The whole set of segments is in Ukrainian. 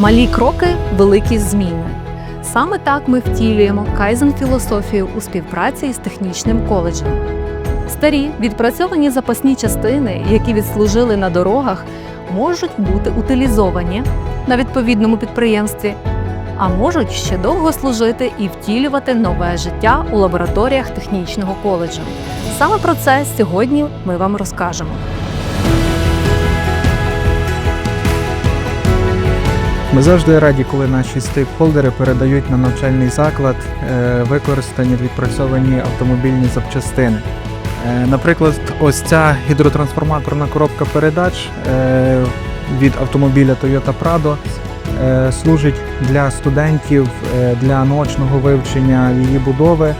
Малі кроки великі зміни. Саме так ми втілюємо кайзен філософію у співпраці із технічним коледжем. Старі відпрацьовані запасні частини, які відслужили на дорогах, можуть бути утилізовані на відповідному підприємстві, а можуть ще довго служити і втілювати нове життя у лабораторіях технічного коледжу. Саме про це сьогодні ми вам розкажемо. Ми завжди раді, коли наші стейкхолдери передають на навчальний заклад е, використані відпрацьовані автомобільні запчастини. Е, Наприклад, ось ця гідротрансформаторна коробка передач е, від автомобіля Toyota Prado служить для студентів для наочного вивчення її будови.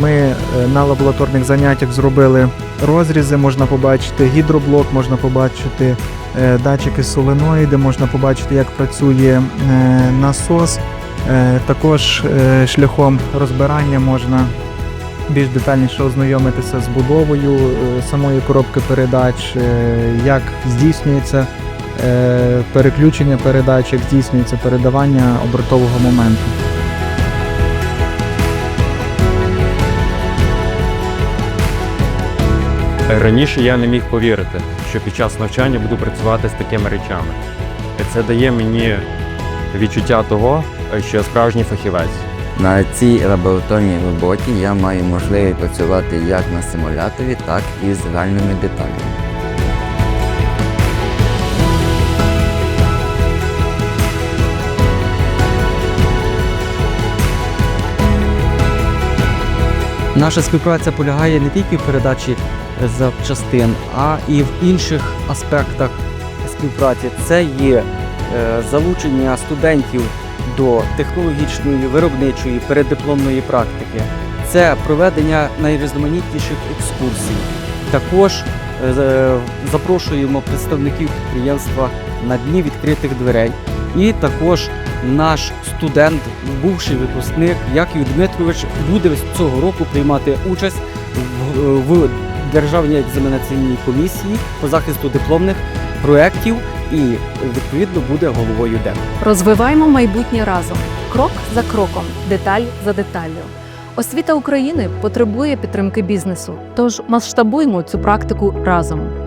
Ми на лабораторних заняттях зробили розрізи, можна побачити гідроблок, можна побачити датчики соленоїди, можна побачити, як працює е, насос. Е, Також е, шляхом розбирання можна більш детальніше ознайомитися з будовою е, самої коробки передач, е, як здійснюється е, переключення передач, як здійснюється передавання обертового моменту. Раніше я не міг повірити, що під час навчання буду працювати з такими речами. Це дає мені відчуття того, що я справжній фахівець. На цій лабораторній роботі я маю можливість працювати як на симуляторі, так і з реальними деталями. Наша співпраця полягає не тільки в передачі запчастин, а і в інших аспектах співпраці. Це є е, залучення студентів до технологічної, виробничої, переддипломної практики. Це проведення найрізноманітніших екскурсій. Також е, запрошуємо представників підприємства на дні відкритих дверей. І також наш студент, бувший випускник Яків Дмитрович, буде цього року приймати участь в, державній екзаменаційній комісії по захисту дипломних проєктів і відповідно буде головою ДЕМ. Розвиваємо майбутнє разом, крок за кроком, деталь за деталлю. Освіта України потребує підтримки бізнесу, тож масштабуємо цю практику разом.